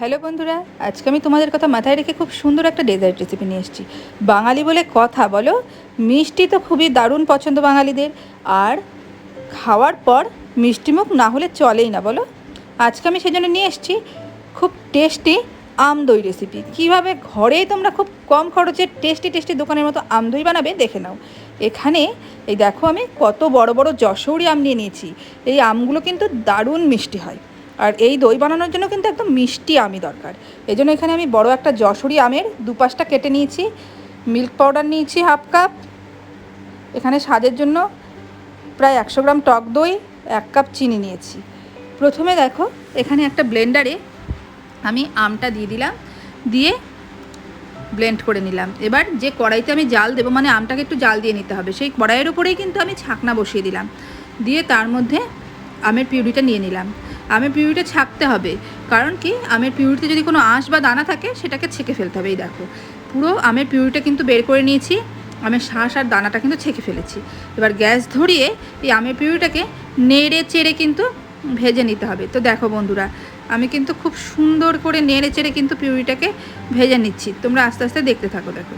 Hello বন্ধুরা, আজকে আমি তোমাদের কথা মাথায় রেখে খুব সুন্দর একটা ডেজার্ট রেসিপি নিয়ে এসেছি। বাঙালি বলে কথা বলো, মিষ্টি তো খুবই দারুণ পছন্দ বাঙালিদের। আর খাওয়ার পর মিষ্টিমুখ না হলে চলেই না, বলো? আজকে আমি সেজন্য নিয়ে এসেছি খুব টেস্টি আম দই রেসিপি কীভাবে ঘরেই তোমরা খুব কম খরচে টেস্টি টেস্টি দোকানের মতো আম দই বানাবে, দেখে নাও। এখানে, এই দেখো আমি কত বড় বড় যশোরি আম নিয়ে নিয়েছি। এই আমগুলো কিন্তু দারুণ মিষ্টি হয়। আর এই দই বানানোর জন্য কিন্তু একদম মিষ্টি আমই দরকার। এই জন্য এখানে আমি বড় একটা যশোরি আমের দুপাশটা কেটে নিয়েছি, মিল্ক পাউডার নিয়েছি হাফ কাপ। এখানে স্বাদের জন্য প্রায় একশো গ্রাম টক দই, এক কাপ চিনি নিয়েছি। প্রথমে দেখো, এখানে একটা ব্লেন্ডারে আমি আমটা দিয়ে দিলাম, দিয়ে ব্লেন্ড করে নিলাম। এবার যে কড়াইতে আমি জাল দেবো মানে আমটাকে একটু জাল দিয়ে নিতে হবে, সেই কড়াইয়ের উপরেই কিন্তু আমি ছাকনা বসিয়ে দিলাম। দিয়ে তার মধ্যে আমের পিউরিটা নিয়ে নিলাম। আমের পিউরিটা ছাকতে হবে। কারণ কি? আমের পিউরিতে যদি কোনো আঁশ বা দানা থাকে, সেটাকে ছেঁকে ফেলতে হবে। এই দেখো, পুরো আমের পিউরিটা কিন্তু বের করে নিয়েছি। আমের শাঁস আর দানাটা কিন্তু ছেঁকে ফেলেছি। এবার গ্যাস ধরিয়ে এই আমের পিউরিটাকে নেড়ে চেড়ে কিন্তু ভেজে নিতে হবে। তো দেখো বন্ধুরা, আমি কিন্তু খুব সুন্দর করে নেড়ে চেড়ে কিন্তু পিউরিটাকে ভেজে নিচ্ছি। তোমরা আস্তে আস্তে দেখতে থাকো, দেখো।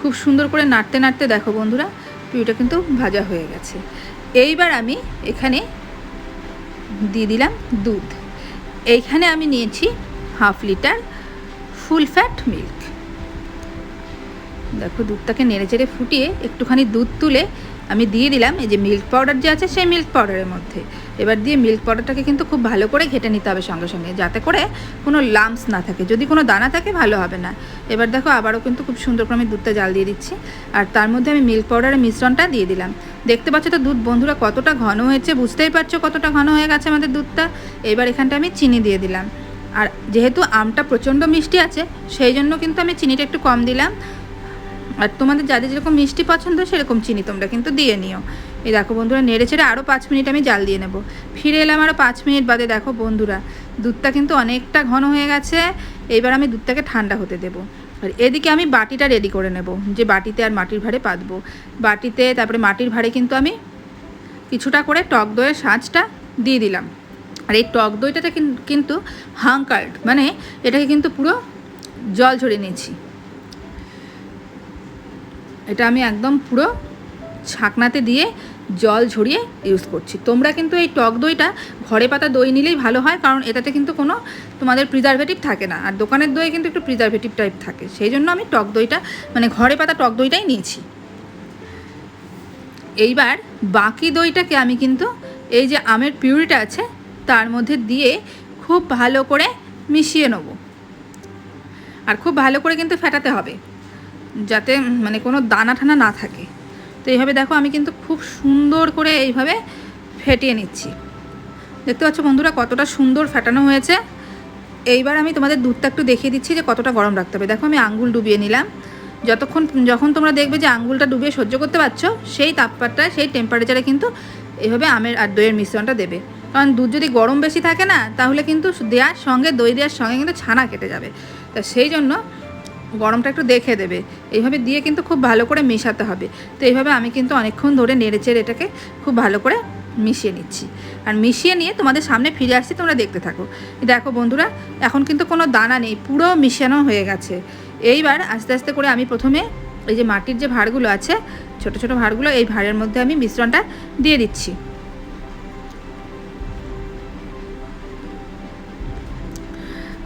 খুব সুন্দর করে নাড়তে নাড়তে দেখো বন্ধুরা পিউরিটা কিন্তু ভাজা হয়ে গেছে। এইবার আমি এখানে দিয়ে দিলাম দুধ। এইখানে আমি নিয়েছি half litre full fat milk. দেখো দুধটাকে নেড়ে চেড়ে ফুটিয়ে একটুখানি দুধ তুলে আমি দিয়ে দিলাম, এই যে মিল্ক পাউডার যে আছে সেই মিল্ক পাউডারের মধ্যে। এবার দিয়ে মিল্ক পাউডারটাকে কিন্তু খুব ভালো করে ঘেটে নিতে হবে সঙ্গে সঙ্গে, যাতে করে কোনো লাম্পস না থাকে। যদি কোনো দানা থাকে ভালো হবে না। এবার দেখো আবারও কিন্তু খুব সুন্দর করে আমি দুধটা জাল দিয়ে দিচ্ছি। আর তার মধ্যে আমি মিল্ক পাউডারের মিশ্রণটা দিয়ে দিলাম। দেখতে পাচ্ছ তো দুধ বন্ধুরা কতটা ঘন হয়েছে, বুঝতেই পারছ কতটা ঘন হয়ে গেছে আমাদের দুধটা? এবার এখানটা আমি চিনি দিয়ে দিলাম। আর যেহেতু আমটা প্রচণ্ড মিষ্টি আছে, সেই জন্য কিন্তু আমি চিনিটা একটু কম দিলাম। আর তোমাদের যাদের যেরকম মিষ্টি পছন্দ, সেরকম চিনি তোমরা কিন্তু দিয়ে নিও। এই দেখো বন্ধুরা, নেড়ে চেড়ে আরও পাঁচ মিনিট আমি জাল দিয়ে নেব। ফিরে এলাম আরও পাঁচ মিনিট বাদে দেখো বন্ধুরা, দুধটা কিন্তু অনেকটা ঘন হয়ে গেছে। এইবার আমি দুধটাকে ঠান্ডা হতে দেবো। আর এদিকে আমি বাটিটা রেডি করে নেব, যে বাটিতে আর মাটির ভাঁড়ে পাতবো। বাটিতে, তারপরে মাটির ভাঁড়ে কিন্তু আমি কিছুটা করে টক দইয়ের সাঁচটা দিয়ে দিলাম। আর এই টক দইটাতে কিন- কিন্তু হাঙ্কার্ড মানে এটাকে কিন্তু পুরো জল ঝরিয়ে নিয়েছি। এটা আমি একদম পুরো ছাকনাতে দিয়ে জল ঝরিয়ে ইউজ করছি। তোমরা কিন্তু এই টক দইটা ঘরে পাতা দই নিলেই ভালো হয়, কারণ এটাতে কিন্তু কোনো তোমাদের প্রিজারভেটিভ থাকে না। আর দোকানের দই কিন্তু একটু প্রিজারভেটিভ টাইপ থাকে। সেই জন্য আমি টক দইটা মানে ঘরে পাতা টক দইটাই নিয়েছি। এইবার বাকি দইটাকে আমি কিন্তু এই যে আমের পিউরিটা আছে, তার মধ্যে দিয়ে খুব ভালো করে মিশিয়ে নেব। আর খুব ভালো করে কিন্তু ফেটাতে হবে। যাতে মানে কোনো দানা ঠানা না থাকে। তো এইভাবে দেখো আমি কিন্তু খুব সুন্দর করে এইভাবে ফেটিয়ে নিচ্ছি। দেখতে পাচ্ছ বন্ধুরা কতটা সুন্দর ফেটানো হয়েছে। এইবার আমি তোমাদের দুধটা একটু দেখিয়ে দিচ্ছি যে কতটা গরম রাখতে হবে। দেখো আমি আঙ্গুল ডুবিয়ে নিলাম। যতক্ষণ, যখন তোমরা দেখবে যে আঙ্গুলটা ডুবিয়ে সহ্য করতে পারছ, সেই তাপমাত্রায়, সেই টেম্পারেচারে কিন্তু এইভাবে আমের আর দইয়ের মিশ্রণটা দেবে। কারণ দুধ যদি গরম বেশি থাকে না, তাহলে কিন্তু দেওয়ার সঙ্গে, দই দেওয়ার সঙ্গে কিন্তু ছানা কেটে যাবে। তা সেই জন্য গরমটা একটু দেখে দেবে। এইভাবে দিয়ে কিন্তু খুব ভালো করে মেশাতে হবে। তো এইভাবে আমি কিন্তু অনেকক্ষণ ধরে নেড়েচেড়ে এটাকে খুব ভালো করে মিশিয়ে নিচ্ছি। আর মিশিয়ে নিয়ে তোমাদের সামনে ফিরে আসছি, তোমরা দেখতে থাকো। দেখো বন্ধুরা, এখন কিন্তু কোনো দানা নেই, পুরো মিশানো হয়ে গেছে। এইবার আস্তে আস্তে করে আমি প্রথমে এই যে মাটির যে ভাঁড়গুলো আছে, ছোট ছোট ভাঁড়গুলো, এই ভাঁড়ের মধ্যে আমি মিশ্রণটা দিয়ে দিচ্ছি।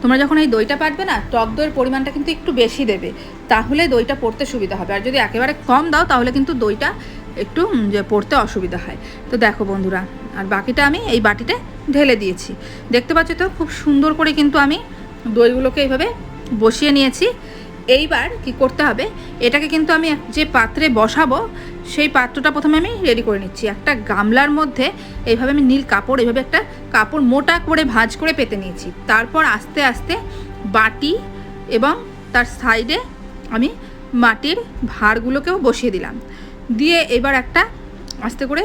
তোমরা যখন এই দইটা পারবে না, টক দইয়ের পরিমাণটা কিন্তু একটু বেশি দেবে। তাহলে দইটা পড়তে সুবিধা হবে। আর যদি একেবারে কম দাও, তাহলে কিন্তু দইটা একটু যে পড়তে অসুবিধা হয়। তো দেখো বন্ধুরা, আর বাকিটা আমি এই বাটিতে ঢেলে দিয়েছি। দেখতে পাচ্ছ তো, খুব সুন্দর করে কিন্তু আমি দইগুলোকে এইভাবে বসিয়ে নিয়েছি। এইবার কি করতে হবে, এটাকে কিন্তু আমি যে পাত্রে বসাবো সেই পাত্রটা প্রথমে আমি রেডি করে নিচ্ছি। একটা গামলার মধ্যে এইভাবে আমি নীল কাপড়, এইভাবে একটা কাপড় মোটা করে ভাঁজ করে পেতে নিয়েছি। তারপর আস্তে আস্তে বাটি এবং তার সাইডে আমি মাটির ভাঁড়গুলোকেও বসিয়ে দিলাম। দিয়ে এবার একটা আস্তে করে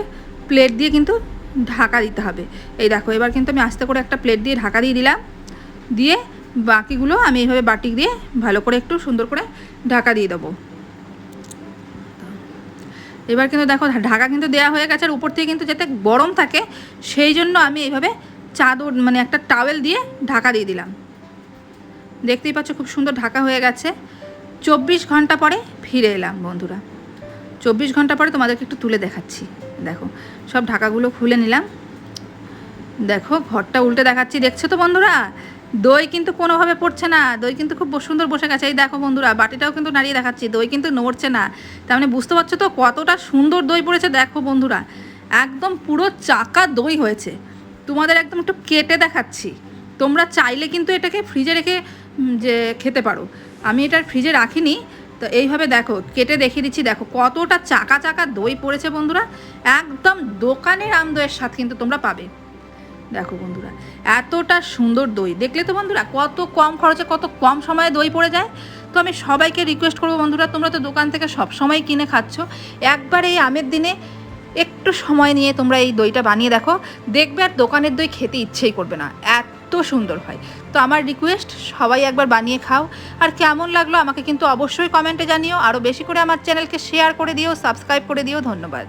প্লেট দিয়ে কিন্তু ঢাকা দিতে হবে। এই দেখো, এবার কিন্তু আমি আস্তে করে একটা প্লেট দিয়ে ঢাকা দিয়ে দিলাম। দিয়ে বাকিগুলো আমি এইভাবে বাটি দিয়ে ভালো করে একটু সুন্দর করে ঢাকা দিয়ে দেবো। এবার কিন্তু দেখো, ঢাকা কিন্তু দেওয়া হয়ে গেছে আর উপর থেকে কিন্তু যাতে গরম থাকে, সেই জন্য আমি এইভাবে চাদর মানে একটা টাওয়েল দিয়ে ঢাকা দিয়ে দিলাম। দেখতেই পাচ্ছ খুব সুন্দর ঢাকা হয়ে গেছে। চব্বিশ ঘণ্টা পরে ফিরে এলাম বন্ধুরা। চব্বিশ ঘণ্টা পরে তোমাদেরকে একটু তুলে দেখাচ্ছি। দেখো, সব ঢাকাগুলো খুলে নিলাম। দেখো, ঘরটা উল্টে দেখাচ্ছি। দেখছ তো বন্ধুরা? দই কিন্তু কোনোভাবে পড়ছে না। দই কিন্তু খুব সুন্দর বসে গেছে। এই দেখো বন্ধুরা, বাটিটাও কিন্তু নাড়িয়ে দেখাচ্ছি। দই কিন্তু নড়ছে না। তার মানে বুঝতে পারছ তো কতটা সুন্দর দই পড়েছে? দেখো বন্ধুরা, একদম পুরো চাকা দই হয়েছে। তোমাদের একদম একটু কেটে দেখাচ্ছি। তোমরা চাইলে কিন্তু এটাকে ফ্রিজে রেখে যে, খেতে পারো। আমি এটার ফ্রিজে রাখিনি। তো এইভাবে দেখো, কেটে দেখিয়ে দিচ্ছি। দেখো কতটা চাকা চাকা দই পড়েছে বন্ধুরা। একদম দোকানের আমদইয়ের স্বাদ কিন্তু তোমরা পাবে। দেখো বন্ধুরা, এতটা সুন্দর দই। দেখলে তো বন্ধুরা, কত কম খরচে, কত কম সময়ে দই পড়ে যায়? তো আমি সবাইকে রিকোয়েস্ট করব বন্ধুরা, তোমরা তো দোকান থেকে সব সময় কিনে খাচ্ছ। একবার এই আমের দিনে একটু সময় নিয়ে তোমরা এই দইটা বানিয়ে দেখো। দেখবে আর দোকানের দই খেতে ইচ্ছেই করবে না। এত সুন্দর হয়। তো আমার রিকোয়েস্ট সবাই একবার বানিয়ে খাও। আর কেমন লাগল আমাকে কিন্তু অবশ্যই কমেন্টে জানিও। আরও বেশি করে আমার চ্যানেলকে শেয়ার করে দিও সাবস্ক্রাইব করে দিও। ধন্যবাদ।